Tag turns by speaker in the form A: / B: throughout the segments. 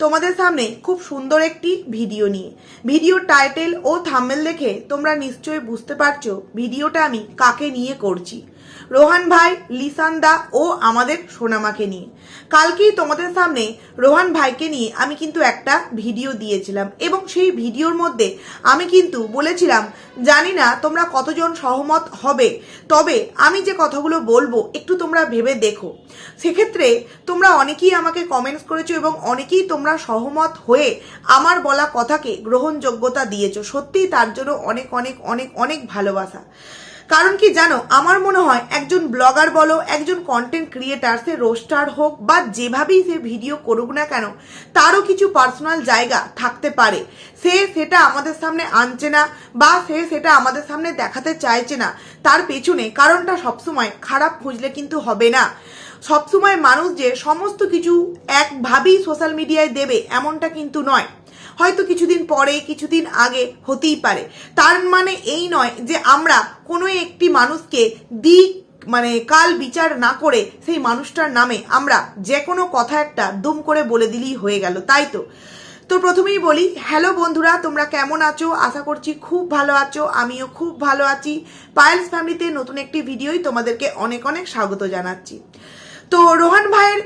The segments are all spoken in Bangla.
A: তোমাদের সামনে খুব সুন্দর একটি ভিডিও নিয়ে। ভিডিও টাইটেল ও থামেল দেখে তোমরা নিশ্চয়ই বুঝতে পারছ ভিডিওটা আমি কাকে নিয়ে করছি। রোহান ভাই লিসান্দা ও আমাদের সোনামাকে নিয়ে। কালকেই তোমাদের সামনে রোহান ভাইকে নিয়ে আমি কিন্তু একটা ভিডিও দিয়েছিলাম এবং সেই ভিডিওর মধ্যে আমি কিন্তু বলেছিলাম, জানি না তোমরা কতজন সহমত হবে, তবে আমি যে কথাগুলো বলব একটু তোমরা ভেবে দেখো। সেক্ষেত্রে তোমরা অনেকেই আমাকে কমেন্টস করেছ এবং অনেকেই তোমরা সহমত হয়ে আমার বলা কথাকে গ্রহণযোগ্যতা দিয়েছ। সত্যিই তার জন্য অনেক অনেক অনেক অনেক ভালোবাসা। কারণ কি জানো, আমার মনে হয় একজন ব্লগার বলো, একজন কন্টেন্ট ক্রিয়েটার সে রোস্টার হোক বা যেভাবেই সে ভিডিও করুক না কেন, তারও কিছু পার্সোনাল জায়গা থাকতে পারে। সে সেটা আমাদের সামনে আনছে না বা সে সেটা আমাদের সামনে দেখাতে চাইছে না। তার পেছনে কারণটা সবসময় খারাপ খুঁজলে কিন্তু হবে না। সবসময় মানুষ যে সমস্ত কিছু একভাবেই সোশ্যাল মিডিয়ায় দেবে, এমনটা কিন্তু নয়। হয়তো কিছুদিন পরে, কিছুদিন আগে হতেই পারে। তার মানে এই নয় যে আমরা কোনো একটি মানুষকে দিক মানে কাল বিচার না করে সেই মানুষটার নামে আমরা যে কোনো কথা একটা দুম করে বলে দিলেই হয়ে গেল, তাই তো? তো প্রথমেই বলি, হ্যালো বন্ধুরা, তোমরা কেমন আছো? আশা করছি খুব ভালো আছো, আমিও খুব ভালো আছি। পায়েলস ফ্যামিলিতে নতুন একটি ভিডিওই তোমাদেরকে অনেক অনেক স্বাগত জানাচ্ছি। তো রোহান ভাইয়ের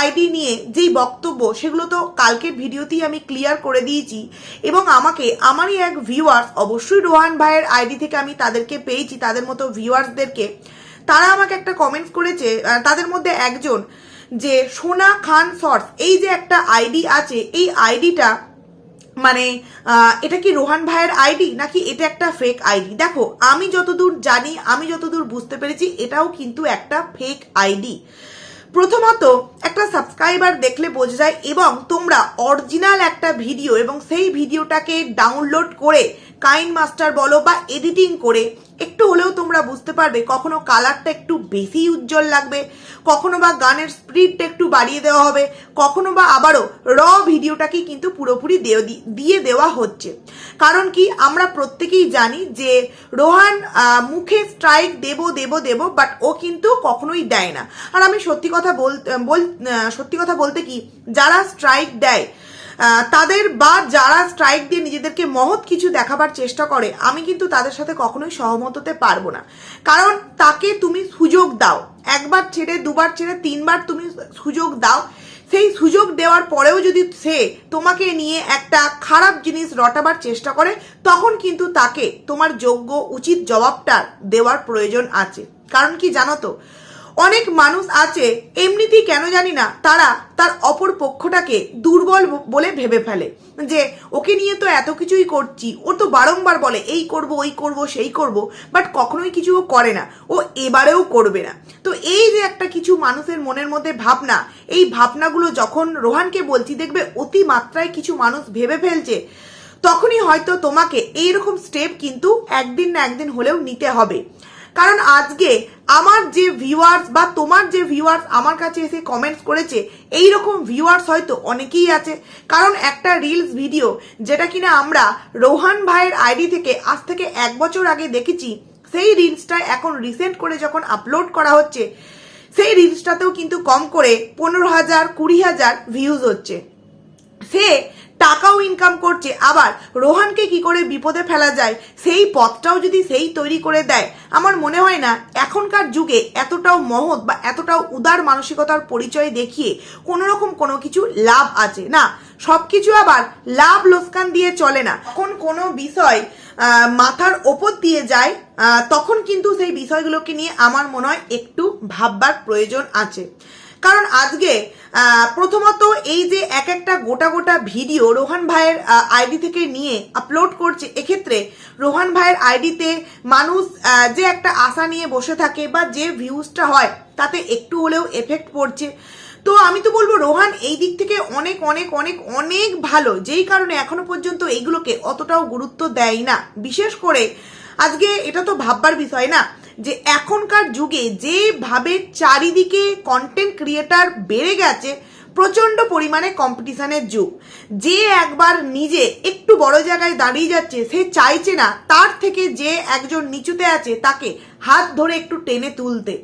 A: আইডি নিয়ে যেই বক্তব্য, সেগুলো তো কালকের ভিডিওতেই আমি ক্লিয়ার করে দিয়েছি এবং আমাকে, আমারই এক ভিউয়ার্স অবশ্যই রোহান ভাইয়ের আইডি থেকে আমি তাদেরকে পেয়েছি, তাদের মতো ভিউয়ার্সদেরকে তারা আমাকে একটা কমেন্টস করেছে তাদের মধ্যে একজন যে সোনা খান শর্টস এই যে একটা আইডি আছে, এই আইডিটা মানে এটা কি রোহান ভাইয়ের আইডি নাকি এটা একটা ফেক আইডি দেখো, আমি যতদূর জানি, আমি যতদূর বুঝতে পেরেছি, এটাও কিন্তু একটা ফেক আইডি প্রথমত, একটা সাবস্ক্রাইবার দেখলে বোঝা যায় এবং তোমরা অরিজিনাল একটা ভিডিও এবং সেই ভিডিওটাকে ডাউনলোড করে কাইন মাস্টার বলো বা এডিটিং করে, একটু হলেও তোমরা বুঝতে পারবে কখনো কালারটা একটু বেশি উজ্জ্বল লাগবে, কখনো বা গানের স্পিডটা একটু বাড়িয়ে দেওয়া হবে, কখনো বা আবারও র ভিডিওটাকে কিন্তু পুরোপুরি দিয়ে দেওয়া হচ্ছে। কারণ কি আমরা প্রত্যেকেই জানি যে রোহান মুখে strike Dev Dev Dev but ও কিন্তু কখনোই দেয় না। আর আমি সত্যি কথা বল সত্যি কথা বলতে কি, যারা স্ট্রাইক দেয় তাদের বা যারা স্ট্রাইক দিয়ে নিজেদেরকে মহৎ কিছু দেখাবার চেষ্টা করে, আমি কিন্তু তাদের সাথে কখনোই সহমত হতে পারব না। কারণ তাকে তুমি সুযোগ দাও। একবার ছেড়ে, দুবার ছেড়ে, তিনবার তুমি সুযোগ দাও। সেই সুযোগ দেওয়ার পরেও যদি সে তোমাকে নিয়ে একটা খারাপ জিনিস রটাবার চেষ্টা করে, তখন কিন্তু তাকে তোমার যোগ্য, উচিত জবাবটা দেওয়ার প্রয়োজন আছে। কারণ কি জানো তো? অনেক মানুষ আছে, এমনিতেই কেন জানি না, তারা তার অপর পক্ষটাকে দুর্বল বলে ভেবে ফেলে। যে ওকে নিয়ে তো এত কিছুই করছি ও তো বারংবার বলে, এই করব, ওই করব, সেই করব। বাট কখনোই কিছু ও করে না, ও এবারেও করবে না। তো এই যে একটা কিছু মানুষের মনের মধ্যে ভাবনা, এই ভাবনাগুলো যখন রোহানকে বলছি, দেখবে অতি মাত্রায় কিছু মানুষ ভেবে ফেলছে, তখনই হয়তো তোমাকে এইরকম স্টেপ কিন্তু একদিন না একদিন হলেও নিতে হবে। কারণ আজকে আমার যে ভিউয়ার্স বা তোমার যে ভিউয়ার্স আমার কাছে এসে কমেন্টস করেছে এই রকম ভিউয়ার্স হয়তো অনেকেই আছে। কারণ একটা রিলস ভিডিও যেটা কিনা আমরা রোহান ভাইয়ের আইডি থেকে আজ থেকে এক বছর আগে দেখেছি, সেই রিলসটা এখন রিসেন্ট করে যখন আপলোড করা হচ্ছে, সেই রিলসটাতেও কিন্তু কম করে পনেরো হাজার, কুড়ি হাজার ভিউজ হচ্ছে। সে টাকাও ইনকাম করছে। আবার রোহানকে কি করে বিপদে ফেলা যায়? সেই পথটাও যদি সেই তৈরি করে দেয়, আমার মনে হয় না এখনকার যুগে এতটাও মহৎ বা এতটাও উদার মানসিকতার পরিচয় দেখিয়ে কোনো রকম কোনো কিছু লাভ আছে। না সব কিছু আবার লাভ লোকসান দিয়ে চলে না। এখন কোনো বিষয় মাথার ওপর দিয়ে যায় তখন কিন্তু সেই বিষয়গুলোকে নিয়ে আমার মনে হয় একটু ভাববার প্রয়োজন আছে। কারণ আজকে প্রথমত এই যে এক একটা গোটা গোটা ভিডিও রোহান ভাইয়ের আইডি থেকে নিয়ে আপলোড করছে, এক্ষেত্রে রোহান ভাইয়ের আইডিতে মানুষ যে একটা আশা নিয়ে বসে থাকে বা যে ভিউজটা হয়, তাতে একটু হলেও এফেক্ট পড়ছে। তো আমি তো বলব, রোহান এই দিক থেকে অনেক অনেক অনেক অনেক ভালো। যেই কারণে এখনও পর্যন্ত এইগুলোকে অতটাও গুরুত্ব দেয় না। বিশেষ করে আজকে এটা তো ভাববার বিষয় না। যে এখনকার যুগে যেভাবে চারিদিকে কন্টেন্ট ক্রিয়েটার বেড়ে গেছে প্রচণ্ড পরিমাণে কম্পিটিশনের যুগ। যে একবার নিজে একটু বড় জায়গায় দাঁড়িয়ে যাচ্ছে, সে চাইছে না তার থেকে যে একজন নিচুতে আছে তাকে হাত ধরে একটু টেনে তুলতে।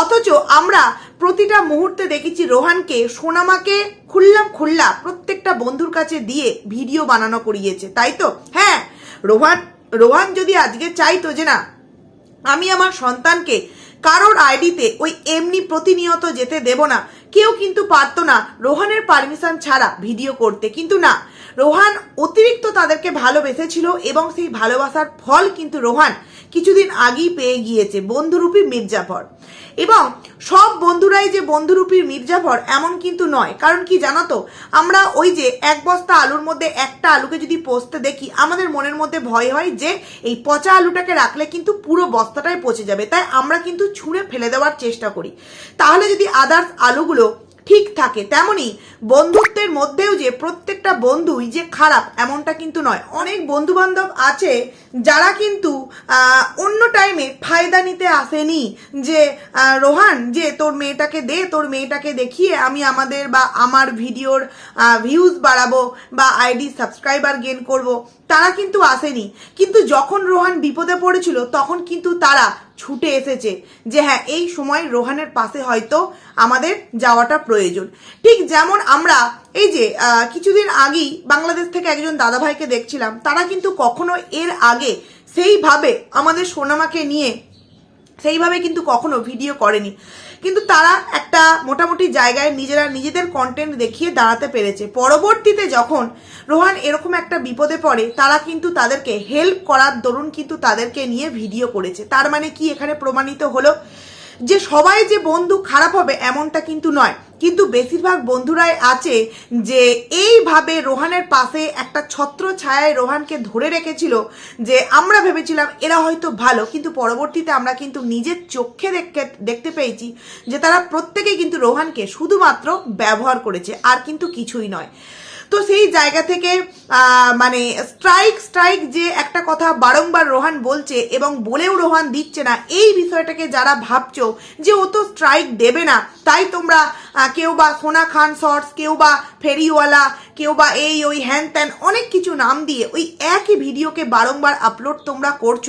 A: অথচ আমরা প্রতিটা মুহূর্তে দেখেছি রোহানকে সোনামাকে খুললাম খুল্লা প্রত্যেকটা বন্ধুর কাছে দিয়ে ভিডিও বানানো করিয়েছে, তাই তো? হ্যাঁ রোহান রোহান যদি আজকে চাইতো যে না আমি আমার সন্তানকে কারোর আইডিতে ওই এমনি প্রতিনিয়ত যেতে দেব না। কেউ কিন্তু পারতো না রোহানের পারমিশন ছাড়া ভিডিও করতে। কিন্তু না, রোহান অতিরিক্ত তাদেরকে ভালোবেসেছিল এবং সেই ভালোবাসার ফল কিন্তু রোহান কিছুদিন আগেই পেয়ে গিয়েছে বন্ধুরূপী মির্জাফর। এবং সব বন্ধুরাই যে বন্ধুরূপী মির্জাফর এমন কিন্তু নয়। কারণ কি জানো তো আমরা ওই যে এক বস্তা আলুর মধ্যে একটা আলুকে যদি পচতে দেখি, আমাদের মনের মধ্যে ভয় হয় যে এই পচা আলুটাকে রাখলে কিন্তু পুরো বস্তাটাই পচে যাবে। তাই আমরা কিন্তু ছুঁড়ে ফেলে দেওয়ার চেষ্টা করি। তাহলে যদি আদার্স আলুগুলো ঠিক থাকে তেমনি বন্ধুত্বের মধ্যেও যে প্রত্যেকটা বন্ধুই যে খারাপ, এমনটা কিন্তু নয়। অনেক বন্ধু বান্ধব আছে যারা কিন্তু অন্য টাইমে ফায়দা নিতে আসেনি যে রোহান, যে তোর মেয়েটাকে দে, তোর মেয়েটাকে দেখিয়ে আমি আমাদের বা আমার ভিডিওর ভিউজ বাড়াবো বা আইডি সাবস্ক্রাইবার গেন করব, তারা কিন্তু আসেনি। কিন্তু যখন রোহান বিপদে পড়েছিল, তখন কিন্তু তারা ছুটে এসেছে যে হ্যাঁ এই সময় রোহানের পাশে হয়তো আমাদের যাওয়াটা প্রয়োজন। ঠিক যেমন আমরা এই যে কিছুদিন আগেই বাংলাদেশ থেকে একজন দাদাভাইকে দেখছিলাম, তারা কিন্তু কখনো এর আগে সেইভাবে আমাদের সোনামাকে নিয়ে সেইভাবে কিন্তু কখনো ভিডিও করেনি। কিন্তু তারা একটা মোটামুটি জায়গায় নিজেরা নিজেদের কন্টেন্ট দেখিয়ে দাঁড়াতে পেরেছে। পরবর্তীতে যখন রোহান এরকম একটা বিপদে পড়ে, তারা কিন্তু তাদেরকে হেল্প করার দরুন কিন্তু তাদেরকে নিয়ে ভিডিও করেছে। তার মানে কি? এখানে প্রমাণিত হলো যে সবাই যে বন্ধু খারাপ হবে এমনটা কিন্তু নয়। কিন্তু বেশিরভাগ বন্ধুরাই আছে যে এইভাবে রোহানের পাশে একটা ছত্র ছায়ায় রোহানকে ধরে রেখেছিল যে আমরা ভেবেছিলাম এরা হয়তো ভালো, কিন্তু পরবর্তীতে আমরা কিন্তু নিজের চোখে দেখতে দেখতে পেয়েছি যে তারা প্রত্যেকেই কিন্তু রোহানকে শুধুমাত্র ব্যবহার করেছে, আর কিন্তু কিছুই নয়। তো সেই জায়গা থেকে মানে স্ট্রাইক স্ট্রাইক যে একটা কথা বারংবার রোহান বলছে এবং বলেও রোহান দিচ্ছে না, এই বিষয়টাকে যারা ভাবছ যে ও তো স্ট্রাইক দেবে না, তাই তোমরা কেউ বা সোনা খান শর্টস কেউ বা ফেরিওয়ালা, কেউ বা এই ওই হ্যান ত্যান অনেক কিছু নাম দিয়ে ওই একই ভিডিওকে বারংবার আপলোড তোমরা করছ।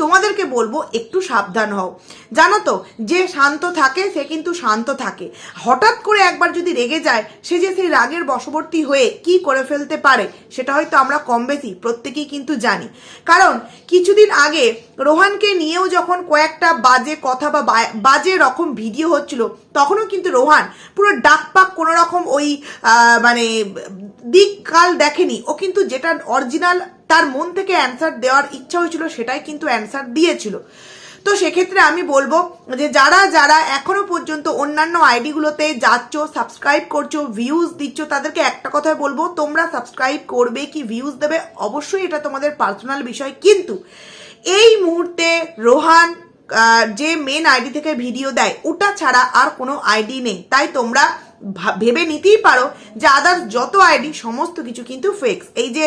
A: তোমাদেরকে বলব একটু সাবধান হও। জানো তো, যে শান্ত থাকে, সে কিন্তু শান্ত থাকে। হঠাৎ করে একবার যদি রেগে যায়, সে যে সেই রাগের বশবর্তী হয়ে কি করে ফেলতে পারে, সেটা হয়তো আমরা কম বেশি প্রত্যেকেই কিন্তু জানি। কারণ কিছুদিন আগে রোহানকে নিয়েও যখন কয়েকটা বাজে কথা বা বাজে রকম ভিডিও হচ্ছিল, তখনও কিন্তু রোহান পুরো ডাক পাক কোনো রকম ওই মানে দিক কাল দেখেনি। ও কিন্তু যেটা অরিজিনাল তার মন থেকে অ্যান্সার দেওয়ার ইচ্ছা হয়েছিল, সেটাই কিন্তু অ্যান্সার দিয়েছিল। তো সেক্ষেত্রে আমি বলব যে যারা যারা এখনও পর্যন্ত অন্যান্য আইডিগুলোতে যাচ্ছ সাবস্ক্রাইব করছ ভিউজ দিচ্ছ, তাদেরকে একটা কথাই বলব, তোমরা সাবস্ক্রাইব করবে কি ভিউজ দেবে? অবশ্যই এটা তোমাদের পার্সোনাল বিষয়। কিন্তু এই মুহূর্তে রোহান যে মেন আইডি থেকে ভিডিও দেয়, ওটা ছাড়া আর কোনো আইডি নেই। তাই তোমরা ভেবে নিতেই পারো যে আদার্স যত আইডি সমস্ত কিছু কিন্তু ফেক্স এই যে,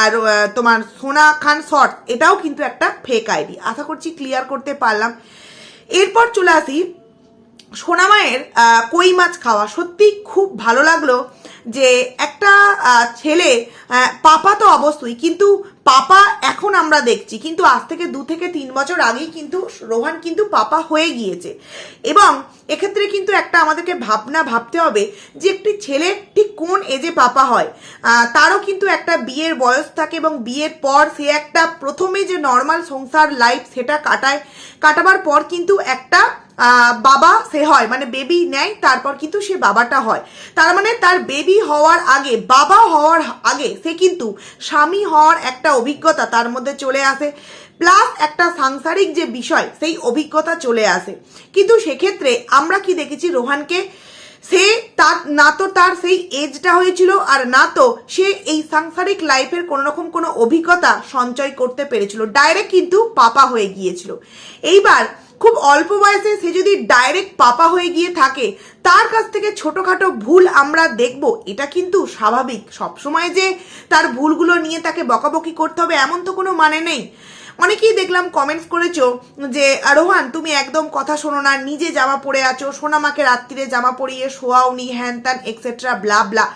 A: আর তোমার সোনা খান শর্ট, এটাও কিন্তু একটা ফেক আইডি আশা করছি ক্লিয়ার করতে পারলাম। এরপর চলে আসি সোনামায়ের কই মাছ খাওয়া। সত্যি খুব ভালো লাগল যে একটা ছেলে পাপা তো অবশ্যই, কিন্তু পাপা এখন আমরা দেখছি, কিন্তু আজ থেকে দু থেকে তিন বছর আগেই কিন্তু রোহান কিন্তু পাপা হয়ে গিয়েছে। এবং এক্ষেত্রে কিন্তু একটা আমাদেরকে ভাবনা ভাবতে হবে যে একটি ছেলে ঠিক কোন এজে পাপা হয়। তারও কিন্তু একটা বিয়ের বয়স থাকে এবং বিয়ের পর সে একটা প্রথমে যে নর্মাল সংসার লাইফ সেটা কাটায়, কাটাবার পর কিন্তু একটা বাবা সে হয় মানে বেবি নেয়, তারপর কিন্তু সে বাবাটা হয়। তার মানে তার বেবি হওয়ার আগে, বাবা হওয়ার আগে সে কিন্তু স্বামী হওয়ার একটা অভিজ্ঞতা তার মধ্যে চলে আসে। প্লাস একটা সাংসারিক যে বিষয়, সেই অভিজ্ঞতা চলে আসে। কিন্তু সেক্ষেত্রে আমরা কি দেখেছি রোহানকে? সে তার, না তো তার সেই এজটা হয়েছিল, আর না তো সে এই সাংসারিক লাইফের কোনো রকম কোনো অভিজ্ঞতা সঞ্চয় করতে পেরেছিল। ডাইরেক্ট কিন্তু পাপা হয়ে গিয়েছিল। এইবার খুব অল্প বয়সে সে যদি ডাইরেক্ট পাপা হয়ে গিয়ে থাকে, তার কাছ থেকে ছোটোখাটো ভুল আমরা দেখব। এটা কিন্তু স্বাভাবিক। সবসময় যে তার ভুলগুলো নিয়ে তাকে বকাবকি করতে হবে, এমন তো কোনো মানে নেই। অনেকেই দেখলাম কমেন্টস করেছ যে, রোহান, তুমি একদম কথা শোনো না, নিজে জামা পরে আছো, সোনামাকে রাত্রিরে জামা পরিয়ে শোয়াওনি, হ্যান ত্যান এক্সেট্রা ব্লা ব্লা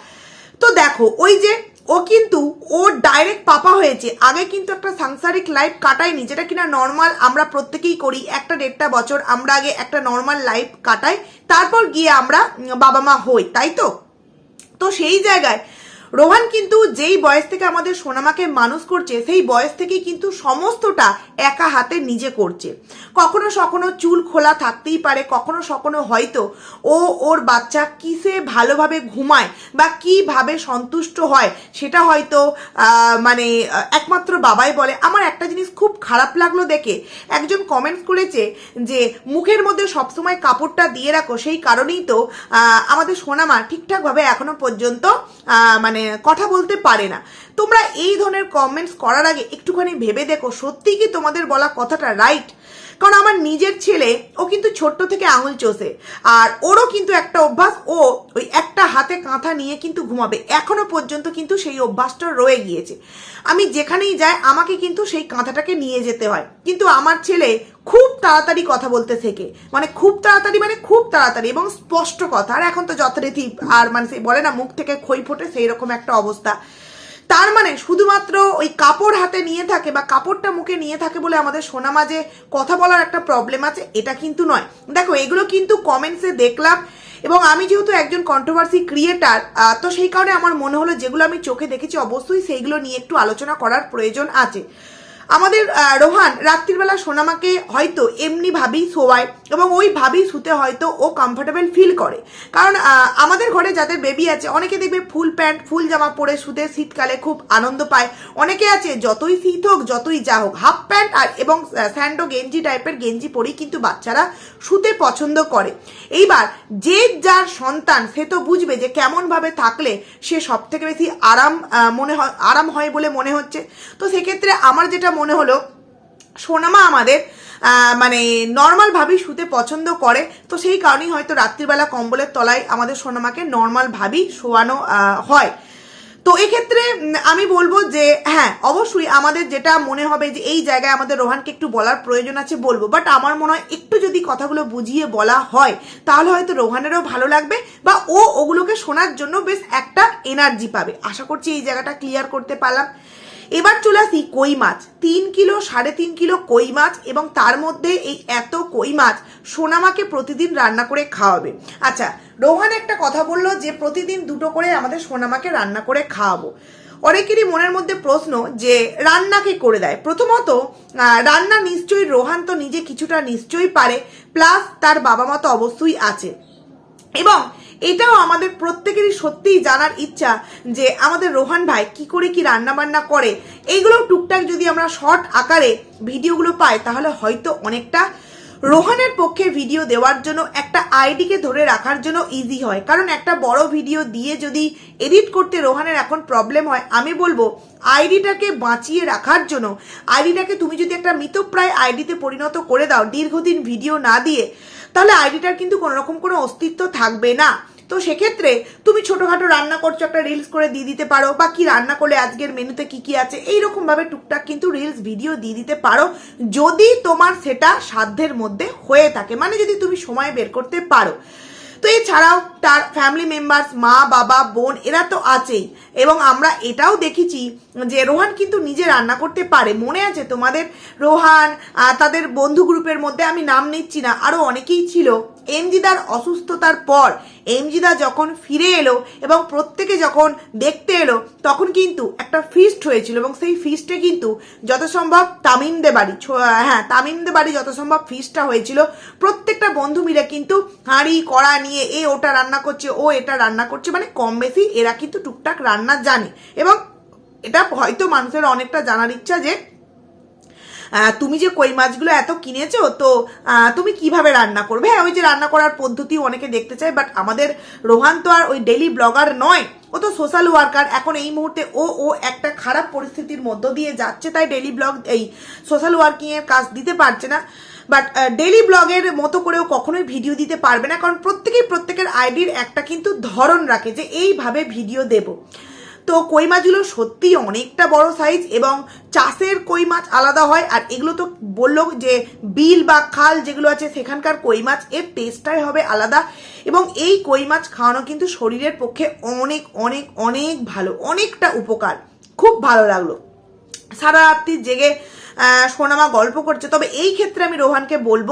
A: তো দেখো, ওই যে ও কিন্তু, ও ডাইরেক্ট পাপা হয়েছে। আগে কিন্তু একটা সাংসারিক লাইফ কাটায়নি, যেটা কিনা নর্মাল আমরা প্রত্যেকেই করি। একটা দেড়টা বছর আমরা আগে একটা নর্মাল লাইফ কাটাই, তারপর গিয়ে আমরা বাবা মা হই, তাই তো? তো সেই জায়গায় রোহান কিন্তু যেই বয়স থেকে আমাদের সোনামাকে মানুষ করছে, সেই বয়স থেকেই কিন্তু সমস্তটা একা হাতে নিজে করছে। কখনো সখনো চুল খোলা থাকতেই পারে, কখনো সখনো হয়তো ও ওর বাচ্চা কিসে ভালোভাবে ঘুমায় বা কীভাবে সন্তুষ্ট হয়, সেটা হয়তো মানে একমাত্র বাবাই বলে। আমার একটা জিনিস খুব খারাপ লাগল দেখে। একজন কমেন্টস করেছে যে, মুখের মধ্যে সবসময় কাপড়টা দিয়ে রাখো, সেই কারণেই তো আমাদের সোনামা ঠিকঠাকভাবে এখনও পর্যন্ত মানে কথা বলতে পারে না। তোমরা এই ধরনের কমেন্টস করার আগে একটুখানি ভেবে দেখো, সত্যি কি তোমাদের বলা কথাটা রাইট কারণ আমার নিজের ছেলে, ও কিন্তু ছোট্ট থেকে আঙুল চষে। আর ওরও কিন্তু একটা অভ্যাস, ও ওই একটা হাতে কাঁথা নিয়ে কিন্তু ঘুমাবে। এখনও পর্যন্ত কিন্তু সেই অভ্যাসটা রয়ে গিয়েছে। আমি যেখানেই যাই, আমাকে কিন্তু সেই কাঁথাটাকে নিয়ে যেতে হয়। কিন্তু আমার ছেলে খুব তাড়াতাড়ি কথা বলতে থেকে মানে খুব তাড়াতাড়ি মানে খুব তাড়াতাড়ি এবং স্পষ্ট কথা। আর এখন তো যথারীতি আর মানে সেই বলে না, মুখ থেকে খই ফোটে সেই রকম একটা অবস্থা। তার মানে শুধুমাত্র ওই কাপড় হাতে নিয়ে থাকে বা কাপড়টা মুখে নিয়ে থাকে বলে আমাদের সোনা মাঝে কথা বলার একটা প্রবলেম আছে, এটা কিন্তু নয়। দেখো, এগুলো কিন্তু কমেন্টসে দেখলাম এবং আমি যেহেতু একজন কন্ট্রোভার্সি ক্রিয়েটার তো সেই কারণে আমার মনে হলো যেগুলো আমি চোখে দেখেছি, অবশ্যই সেইগুলো নিয়ে একটু আলোচনা করার প্রয়োজন আছে। আমাদের রোহান রাত্রিবেলা সোনামাকে হয়তো এমনি ভাবেই শোয়ায় এবং ওই ভাবেই শুতে হয়তো ও কমফোর্টেবল ফিল করে। কারণ আমাদের ঘরে যাদের বেবি আছে, অনেকে দেখবে ফুল প্যান্ট, ফুল জামা পরে শুতে শীতকালে খুব আনন্দ পায়। অনেকে আছে, যতই শীত হোক, যতই যা হোক হাফ প্যান্ট আর এবং স্যান্ডো গেঞ্জি টাইপের গেঞ্জি পরেই কিন্তু বাচ্চারা শুতে পছন্দ করে। এইবার যে যার সন্তান, সে তো বুঝবে যে কেমনভাবে থাকলে সে সব থেকে বেশি আরাম মনে হয়, আরাম হয় বলে মনে হচ্ছে। তো সেক্ষেত্রে আমার যেটা মনে হলো, সোনামা আমাদের মানে নর্মালভাবেই শুতে পছন্দ করে, তো সেই কারণেই হয়তো রাত্রিবেলা কম্বলের তলায় আমাদের সোনামাকে নর্মালভাবেই শোয়ানো হয়। তো এক্ষেত্রে আমি বলব যে হ্যাঁ অবশ্যই আমাদের যেটা মনে হবে যে, এই জায়গায় আমাদের রোহানকে একটু বলার প্রয়োজন আছে বলব। বাট আমার মনে হয় একটু যদি কথাগুলো বুঝিয়ে বলা হয়, তাহলে হয়তো রোহানেরও ভালো লাগবে বা ও ওগুলোকে শোনার জন্য বেশ একটা এনার্জি পাবে। আশা করছি এই জায়গাটা ক্লিয়ার করতে পারলাম। এবার চলে আসি কই মাছ। তিন কিলো, সাড়ে তিন কিলো কই মাছ এবং তার মধ্যে এই এত কই মাছ সোনামাকে প্রতিদিন রান্না করে খাওয়াবে। আচ্ছা রোহান একটা কথা বলল যে প্রতিদিন দুটো করে আমাদের সোনামাকে রান্না করে খাওয়াবো। অনেকেরই মনের মধ্যে প্রশ্ন যে রান্নাকে করে দেয়? প্রথমত রান্না নিশ্চয়ই রোহান তো নিজে কিছুটা নিশ্চয়ই পারে, প্লাস তার বাবা মা তো অবশ্যই আছে। এবং এটাও আমাদের প্রত্যেকেরই সত্যিই জানার ইচ্ছা যে আমাদের রোহান ভাই কি করে কি রান্না বান্না করে। এইগুলো টুকটাক যদি আমরা শর্ট আকারে ভিডিওগুলো পাই, তাহলে হয়তো অনেকটা রোহানের পক্ষে ভিডিও দেওয়ার জন্য, একটা আইডিকে ধরে রাখার জন্য ইজি হয়। কারণ একটা বড় ভিডিও দিয়ে যদি এডিট করতে রোহানের এখন প্রবলেম হয়, আমি বলব আইডিটাকে বাঁচিয়ে রাখার জন্য, আইডিটাকে তুমি যদি একটা মৃতপ্রায় আইডিতে পরিণত করে দাও, দীর্ঘদিন ভিডিও না দিয়ে, তাহলে আইডিটার কিন্তু কোনো রকম কোনো অস্তিত্ব থাকবে না। তো সেক্ষেত্রে তুমি ছোটোখাটো রান্না করছ, একটা রিলস করে দিয়ে দিতে পারো, বা কি রান্না করলে আজকের মেনুতে কি কি আছে এইরকম ভাবে টুকটাক কিন্তু রিলস ভিডিও দিয়ে দিতে পারো, যদি তোমার সেটা সাধ্যের মধ্যে হয়ে থাকে মানে যদি তুমি সময় বের করতে পারো। তো এছাড়াও তার ফ্যামিলি মেম্বার্স মা, বাবা, বোন, এরা তো আছেই, এবং আমরা এটাও দেখেছি যে রোহান কিন্তু নিজে রান্না করতে পারে। মনে আছে তোমাদের? রোহান তাদের বন্ধু গ্রুপের মধ্যে, আমি নাম নিচ্ছি না আরও অনেকেই ছিল। এমজিদার অসুস্থতার পর এমজিদা যখন ফিরে এলো এবং প্রত্যেকে যখন দেখতে এলো, তখন কিন্তু একটা ফিস্ট হয়েছিল এবং সেই ফিস্টে কিন্তু যত সম্ভব তামিমদে বাড়ি হ্যাঁ তামিমদে বাড়ি যত সম্ভব ফিস্টটা হয়েছিল। প্রত্যেকটা বন্ধু মিলে কিন্তু হাঁড়ি, কড়া নিয়ে এ ওটা রান্না করছে, ও এটা রান্না করছে মানে কম বেশি এরা কিন্তু টুকটাক রান্না জানে। এবং এটা হয়তো মানুষের অনেকটা জানার ইচ্ছা যে তুমি যে কই মাছগুলো এত কিনেছো, তো তুমি কীভাবে রান্না করবে? হ্যাঁ ওই যে রান্না করার পদ্ধতি অনেকে দেখতে চায় বাট আমাদের রোহান তো আর ওই ডেলি ব্লগার নয়। ও তো সোশ্যাল ওয়ার্কার এখন এই মুহূর্তে ও ও একটা খারাপ পরিস্থিতির মধ্য দিয়ে যাচ্ছে, তাই ডেলি ব্লগ এই সোশ্যাল ওয়ার্কিংয়ের কাজ দিতে পারছে না। বাট ডেলি ব্লগের মতো করেও কখনোই ভিডিও দিতে পারবে না, কারণ প্রত্যেকেই প্রত্যেকের আইডির একটা কিন্তু ধরন রাখে যে, এইভাবে ভিডিও দেবো। তো কই মাছগুলো সত্যিই অনেকটা বড় সাইজ এবং চাষের কই মাছ আলাদা হয়। আর এগুলো তো বলল যে বিল বা খাল যেগুলো আছে সেখানকার কই মাছ, এর টেস্টটাই হবে আলাদা। এবং এই কই মাছ খাওয়ানো কিন্তু শরীরের পক্ষে অনেক অনেক অনেক ভালো, অনেকটা উপকার। খুব ভালো লাগল। সারা রাত্রি জেগে সোনামা গল্প করছে। তবে এই ক্ষেত্রে আমি রোহানকে বলব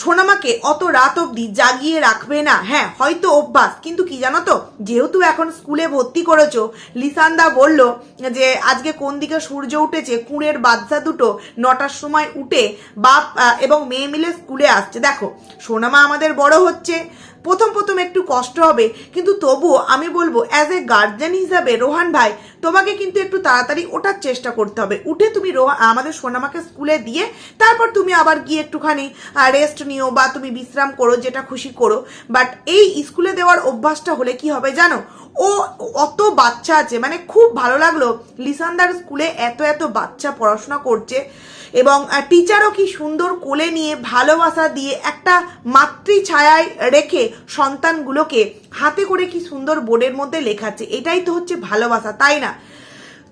A: সোনামাকে অত রাত অবধি জাগিয়ে রাখবে না। হ্যাঁ হয়তো অভ্যাস, কিন্তু কি জানো তো যেহেতু এখন স্কুলে ভর্তি করেছ, লিসান্দা বলল যে, আজকে কোন দিকে সূর্য উঠেছে? কুঁড়ের বাচ্চা দুটো নটার সময় উঠে বাপ এবং মেয়ে মিলে স্কুলে আসছে। দেখো, সোনামা আমাদের বড় হচ্ছে। প্রথম প্রথম একটু কষ্ট হবে, কিন্তু তবুও আমি বলব অ্যাজ এ গার্জেন হিসাবে, রোহান ভাই, তোমাকে কিন্তু একটু তাড়াতাড়ি ওঠার চেষ্টা করতে হবে। উঠে তুমি আমাদের সোনামাকে স্কুলে দিয়ে, তারপর তুমি আবার গিয়ে একটুখানি রেস্ট নিও বা তুমি বিশ্রাম করো, যেটা খুশি করো। বাট এই স্কুলে দেওয়ার অভ্যাসটা হলে কি হবে জানো? ও, অত বাচ্চা আছে মানে খুব ভালো লাগল, লিসান্দার স্কুলে এত এত বাচ্চা পড়াশোনা করছে। এবং টিচারও কি সুন্দর কোলে নিয়ে ভালোবাসা দিয়ে একটা মাতৃ ছায়ায় রেখে সন্তানগুলোকে হাতে করে কি সুন্দর বোর্ডের মধ্যে লেখাচ্ছে, এটাই তো হচ্ছে ভালোবাসা, তাই না?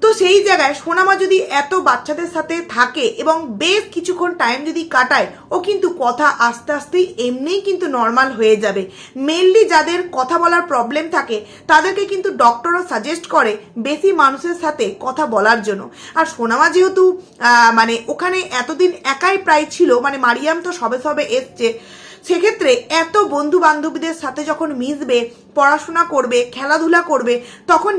A: তো সেই জায়গায় সোনামা যদি এত বাচ্চাদের সাথে থাকে এবং বেশ কিছুক্ষণ টাইম যদি কাটায়, ও কিন্তু কথা আস্তে আস্তেই এমনিই কিন্তু নর্মাল হয়ে যাবে। মেনলি যাদের কথা বলার প্রবলেম থাকে, তাদেরকে কিন্তু ডক্টরও সাজেস্ট করে বেশি মানুষের সাথে কথা বলার জন্য। আর সোনামা যেহেতু মানে ওখানে এতদিন একাই প্রায় ছিল মানে মারিয়াম তো সবে সবে এসছে সেক্ষেত্রে এত বন্ধু বান্ধবীদের সাথে যখন মিশবে, পড়াশোনা করবে, খেলাধুলা করবে, তখন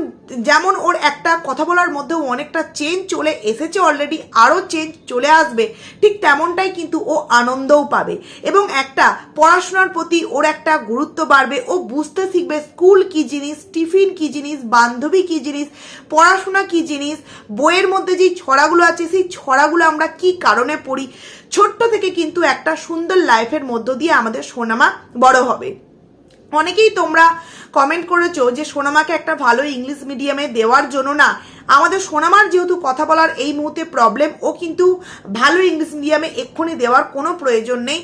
A: যেমন ওর একটা কথা বলার মধ্যেও অনেকটা চেঞ্জ চলে এসেছে অলরেডি আরও চেঞ্জ চলে আসবে, ঠিক তেমনটাই কিন্তু ও আনন্দও পাবে। এবং একটা পড়াশোনার প্রতি ওর একটা গুরুত্ব বাড়বে, ও বুঝতে শিখবে স্কুল কি জিনিস টিফিন কি জিনিস, বান্ধবী কি জিনিস, পড়াশোনা কি জিনিস, বইয়ের মধ্যে যেই ছড়াগুলো আছে, সেই ছড়াগুলো আমরা কি কারণে পড়ি ছোট্ট থেকে কিন্তু একটা সুন্দর লাইফের মধ্য দিয়ে আমাদের সোনামা বড় হবে। অনেকেই তোমরা কমেন্ট করেছ যে সোনামাকে একটা ভালো ইংলিশ মিডিয়ামে দেওয়ার জন্য না, আমাদের সোনামার যেহেতু কথা বলার এই মুহূর্তে প্রবলেম ও কিন্তু ভালো ইংলিশ মিডিয়ামে এক্ষুনি দেওয়ার কোনো প্রয়োজন নেই।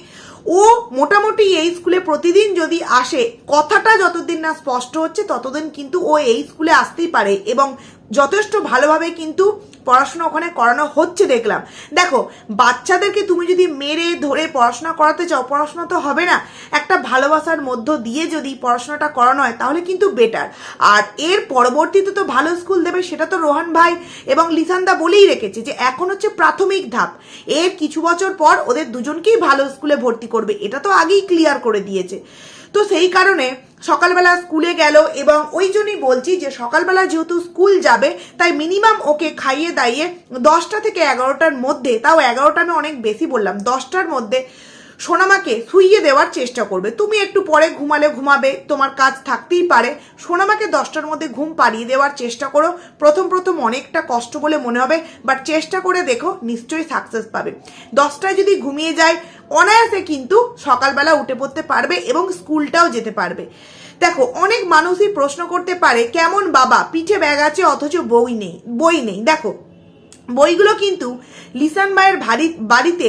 A: ও মোটামুটি এই স্কুলে প্রতিদিন যদি আসে, কথাটা যতদিন না স্পষ্ট হচ্ছে, ততদিন কিন্তু ও এই স্কুলে আসতেই পারে এবং যথেষ্ট ভালোভাবে কিন্তু পড়াশোনা ওখানে করানো হচ্ছে দেখলাম। দেখো, বাচ্চাদেরকে তুমি যদি মেরে ধরে পড়াশোনা করাতে চাও, পড়াশোনা তো হবে না। একটা ভালোবাসার মধ্য দিয়ে যদি পড়াশোনাটা করানো হয়, তাহলে কিন্তু বেটার আর এর পরবর্তীতে তো ভালো স্কুল দেবে, সেটা তো রোহান ভাই এবং লিসান্দা বলেই রেখেছে যে এখন হচ্ছে প্রাথমিক ধাপ। এর কিছু বছর পর ওদের দুজনকেই ভালো স্কুলে ভর্তি করবে, এটা তো আগেই ক্লিয়ার করে দিয়েছে। তো সেই কারণে সকালবেলা স্কুলে গেল এবং ওই জন্যই বলছি যে সকালবেলা যেহেতু স্কুল যাবে, তাই মিনিমাম ওকে খাইয়ে দাইয়ে দশটা থেকে এগারোটার মধ্যে, তাও এগারোটা আমি অনেক বেশি বললাম, দশটার মধ্যে সোনামাকে শুইয়ে দেওয়ার চেষ্টা করবে। তুমি একটু পরে ঘুমালে ঘুমাবে, তোমার কাজ থাকতেই পারে। সোনামাকে দশটার মধ্যে ঘুম পাড়িয়ে দেওয়ার চেষ্টা করো। প্রথম প্রথম অনেকটা কষ্ট বলে মনে হবে বাট চেষ্টা করে দেখো নিশ্চয়ই সাকসেস পাবে। দশটায় যদি ঘুমিয়ে যায়, অনায়াসে কিন্তু সকালবেলা উঠে পড়তে পারবে এবং স্কুলটাও যেতে পারবে। দেখো, অনেক মানুষই প্রশ্ন করতে পারে, কেমন বাবা? পিঠে ব্যাগ আছে অথচ বই নেই বই নেই। দেখো, বইগুলো কিন্তু লিসান ভাইয়ের ভারী, বাড়িতে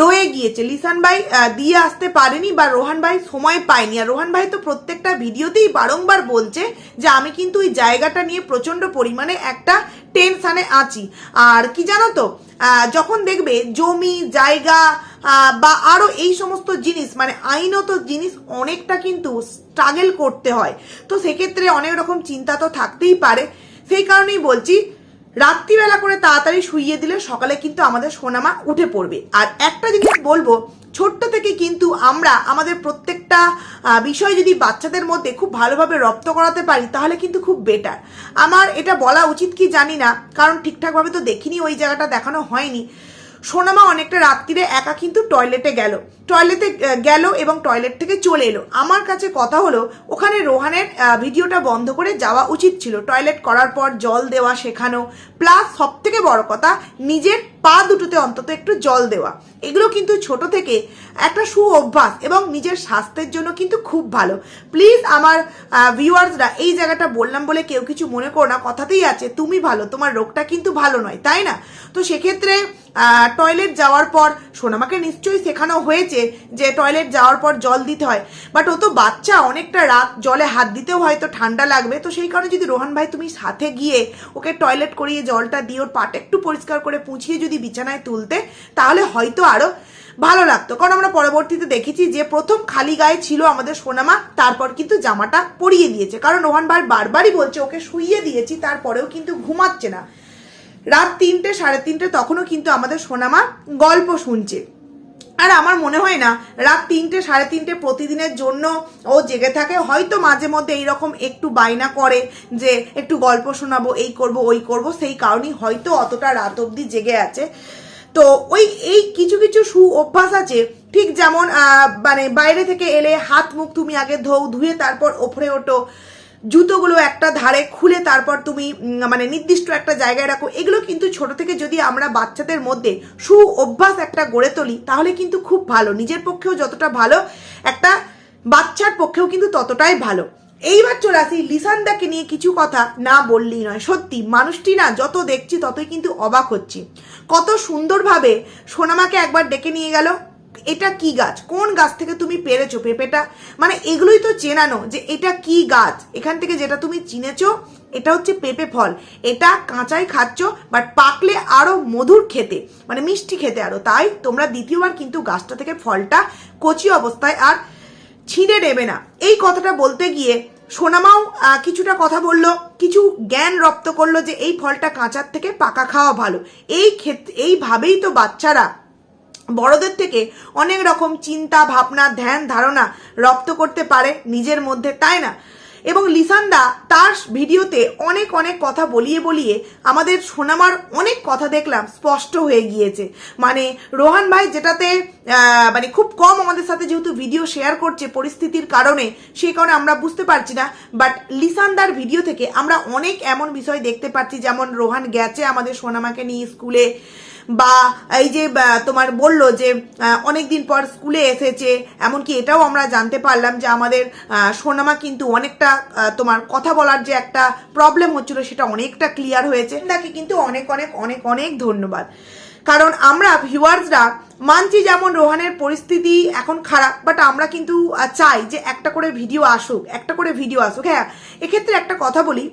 A: রয়ে গিয়েছে। লিসান ভাই দিয়ে আসতে পারেনি বা রোহান ভাই সময় পায়নি। আর রোহান ভাই তো প্রত্যেকটা ভিডিওতেই বারংবার বলছে যে, আমি কিন্তু ওই জায়গাটা নিয়ে প্রচণ্ড পরিমাণে একটা টেনশানে আছি। আর কি জানো তো যখন দেখবে জমি, জায়গা বা আরও এই সমস্ত জিনিস মানে আইনত জিনিস অনেকটা কিন্তু স্ট্রাগল করতে হয়। তো সেক্ষেত্রে অনেক রকম চিন্তা তো থাকতেই পারে। সেই কারণেই বলছি রাত্রিবেলা করে তাড়াতাড়ি শুইয়ে দিলে সকালে কিন্তু আমাদের সোনামা উঠে পড়বে। আর একটা জিনিস বলব, ছোট্ট থেকে কিন্তু আমরা আমাদের প্রত্যেকটা বিষয় যদি বাচ্চাদের মধ্যে খুব ভালোভাবে রপ্ত করাতে পারি, তাহলে কিন্তু খুব বেটার আমার এটা বলা উচিত কি জানি না, কারণ ঠিকঠাকভাবে তো দেখিনি, ওই জায়গাটা দেখানো হয়নি। সোনামা অনেকটা রাত্রিরে একা কিন্তু টয়লেটে গেল। টয়লেটে গেল এবং টয়লেট থেকে চলে এলো। আমার কাছে কথা হলো, ওখানে রোহানের ভিডিওটা বন্ধ করে যাওয়া উচিত ছিল। টয়লেট করার পর জল দেওয়া শেখানো প্লাস সব থেকে বড় কথা, নিজের পা দুটোতে অন্তত একটু জল দেওয়া। এগুলো কিন্তু ছোট থেকে একটা সু অভ্যাস এবং নিজের স্বাস্থ্যের জন্য কিন্তু খুব ভালো। প্লিজ আমার ভিউয়ার্সরা এই জায়গাটা বললাম বলে কেউ কিছু মনে করো না। কথাতেই আছে, তুমি ভালো, তোমার রোগটা কিন্তু ভালো নয়। তাই না? তো সেক্ষেত্রে টয়লেট যাওয়ার পর, সোনামাকে নিশ্চয়ই শেখানো হয়েছে যে টয়লেট যাওয়ার পর জল দিতে হয়। বাট ও তো বাচ্চা, অনেকটা রাত, জলে হাত দিতেও হয়তো ঠান্ডা লাগবে। তো সেই কারণে যদি রোহান ভাই তুমি সাথে গিয়ে ওকে টয়লেট করিয়ে জলটা দিয়ে ওর পাটা একটু পরিষ্কার করে পুছিয়ে যদি বিছানায় তুলতে, তাহলে হয়তো আরও ভালো লাগতো। কারণ আমরা পরবর্তীতে দেখেছি যে প্রথম খালি গায়ে ছিল আমাদের সোনামা, তারপর কিন্তু জামাটা পরিয়ে দিয়েছে। কারণ রোহান ভাই বারবারই বলছে, ওকে শুইয়ে দিয়েছি, তারপরেও কিন্তু ঘুমাচ্ছে না। রাত তিনটে, সাড়ে তিনটে তখনও কিন্তু আমাদের সোনামা গল্প শুনছে। আর আমার মনে হয় না, রাত তিনটে, সাড়ে তিনটে প্রতিদিনের জন্য ও জেগে থাকে। হয়তো মাঝে মধ্যে এইরকম একটু বায়না করে যে, একটু গল্প শোনাবো, এই করব, ওই করব, সেই কারণেই হয়তো অতটা রাত অবধি জেগে আছে। তো ওই, এই কিছু কিছু সু অভ্যাস আছে। ঠিক যেমন মানে বাইরে থেকে এলে হাত মুখ তুমি আগে ধোও ধুয়ে তারপর ওপরে ওঠো। জুতোগুলো একটা ধারে খুলে তারপর তুমি মানে নির্দিষ্ট একটা জায়গায় রাখো, এগুলো কিন্তু ছোট থেকে যদি আমরা বাচ্চাদের মধ্যে সু অভ্যাস একটা গড়ে তুলি, তাহলে কিন্তু খুব ভালো। নিজের পক্ষেও যতটা ভালো, একটা বাচ্চার পক্ষেও কিন্তু ততটাই ভালো। এইবার চলে আসি লিসানদাকে নিয়ে কিছু কথা না বললেই নয়। সত্যি, মানুষটি না যত দেখছি ততই কিন্তু অবাক হচ্ছি। কত সুন্দরভাবে সোনামাকে একবার ডেকে নিয়ে গেল। এটা কি গাছ? কোন গাছ থেকে তুমি পেরেছ পেঁপেটা? মানে এগুলোই তো চেনানো যে এটা কি গাছ? এখান থেকে যেটা তুমি চিনেছো, এটা হচ্ছে পেঁপে ফল। এটা কাঁচাই খাচ্ছ বাট পাকলে আরও মধুর খেতে মানে মিষ্টি খেতে আরও। তাই তোমরা দ্বিতীয়বার কিন্তু গাছটা থেকে ফলটা কচি অবস্থায় আর ছিঁড়ে নেবে না। এই কথাটা বলতে গিয়ে সোনামাও কিছুটা কথা বলল, কিছু জ্ঞান রপ্ত করল যে এই ফলটা কাঁচার থেকে পাকা খাওয়া ভালো। এই ক্ষেত্রে এইভাবেই তো বাচ্চারা বড়দের থেকে অনেক রকম চিন্তা, ভাবনা, ধ্যান, ধারণা রপ্ত করতে পারে নিজের মধ্যে, তাই না? এবং লিসানদা তার ভিডিওতে অনেক অনেক কথা বলিয়ে বলিয়ে আমাদের সোনামার অনেক কথা দেখলাম স্পষ্ট হয়ে গিয়েছে। মানে রোহান ভাই যেটাতে মানে খুব কম আমাদের সাথে যেহেতু ভিডিও শেয়ার করছে পরিস্থিতির কারণে, সেই কারণে আমরা বুঝতে পারছি না। বাট লিসানদার ভিডিও থেকে আমরা অনেক এমন বিষয় দেখতে পাচ্ছি, যেমন রোহান গেছে আমাদের সোনামাকে নিয়ে স্কুলে বা এই যে তোমার বলল যে অনেক দিন পর স্কুলে এসেছে, এমনকি এটাও আমরা জানতে পারলাম যে আমাদের সোনামা কিন্তু অনেকটা তোমার কথা বলার যে একটা প্রবলেম হচ্ছিল সেটা অনেকটা ক্লিয়ার হয়েছে। তাকে কিন্তু অনেক অনেক অনেক অনেক ধন্যবাদ। কারণ আমরা ভিউয়ার্সরা মানছি যেমন রোহানের পরিস্থিতি এখন খারাপ বাট আমরা কিন্তু চাই যে একটা করে ভিডিও আসুক, একটা করে ভিডিও আসুক। হ্যাঁ এক্ষেত্রে একটা কথা বলি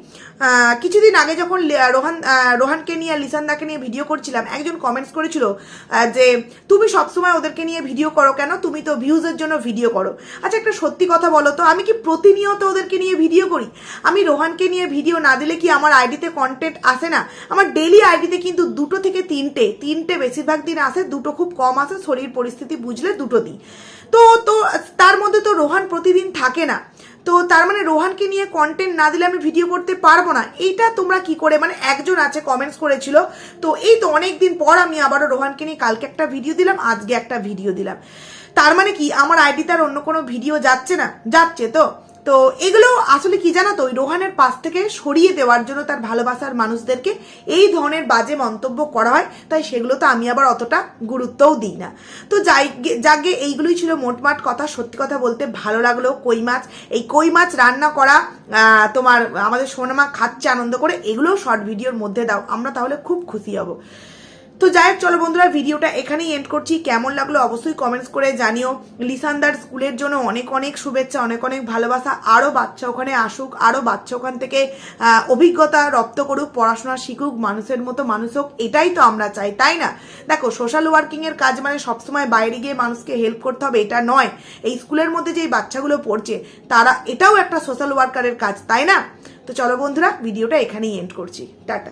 A: কিছুদিন আগে যখন রোহান রোহানকে নিয়ে, লিসানদাকে নিয়ে ভিডিও করছিলাম, একজন কমেন্টস করেছিল যে তুমি সবসময় ওদেরকে নিয়ে ভিডিও করো কেন? তুমি তো ভিউজের জন্য ভিডিও করো। আচ্ছা একটা সত্যি কথা বলো তো, আমি কি প্রতিনিয়ত ওদেরকে নিয়ে ভিডিও করি? আমি রোহানকে নিয়ে ভিডিও না দিলে কি আমার আইডিতে কন্টেন্ট আসে না? আমার ডেলি আইডিতে কিন্তু দুটো থেকে তিনটে তিনটে বেশিরভাগ দিন আসে, দুটো খুব কম আসে, শরীর পরিস্থিতি বুঝলে দুটো দিই তো তো, তার মধ্যে তো রোহান প্রতিদিন থাকে না। তো, তার মানে রোহানকে নিয়ে কন্টেন্ট না দিলে আমি ভিডিও করতে পারব না। এইটা তোমরা কি করে মানে একজন আছে কমেন্টস করেছিল। তো, এই তো অনেক দিন পর আমি আবারও রোহানকে নিয়ে কালকে একটা ভিডিও দিলাম, আজকে একটা ভিডিও দিলাম। তার মানে কি, আমার আইডিতে আর অন্য কোনো ভিডিও যাচ্ছে না? যাচ্ছে তো। তো এগুলো আসলে কি জানো তো, ওই রোহানের পাশ থেকে সরিয়ে দেওয়ার জন্য তার ভালোবাসার মানুষদেরকে এই ধরনের বাজে মন্তব্য করা হয়, তাই সেগুলো তো আমি আবার অতটা গুরুত্বও দিই না। তো যাই যাকে এইগুলোই ছিল মোটমাট কথা, সত্যি কথা বলতে ভালো লাগল কই মাছ। এই কই মাছ রান্না করা তোমার আমাদের সোনামা খাচ্ছে আনন্দ করে, এগুলোও শর্ট ভিডিওর মধ্যে দাও, আমরা তাহলে খুব খুশি হব। তো যাই হোক, চলো বন্ধুরা, ভিডিওটা এখানেই এন্ড করছি। কেমন লাগল অবশ্যই কমেন্টস করে জানিও। লিসানদার স্কুলের জন্য অনেক অনেক শুভেচ্ছা, অনেক অনেক ভালোবাসা। আরও বাচ্চা ওখানে আসুক আরও বাচ্চা ওখান থেকে অভিজ্ঞতা রপ্ত করুক, পড়াশোনা শিখুক, মানুষের মতো মানুষ হোক, এটাই তো আমরা চাই, তাই না? দেখো সোশ্যাল ওয়ার্কিংয়ের কাজ মানে সবসময় বাইরে গিয়ে মানুষকে হেল্প করতে হবে, এটা নয়। এই স্কুলের মধ্যে যেই বাচ্চাগুলো পড়ছে, তারা, এটাও একটা সোশ্যাল ওয়ার্কারের কাজ, তাই না? তো চলো বন্ধুরা, ভিডিওটা এখানেই এন্ড করছি। টাটা।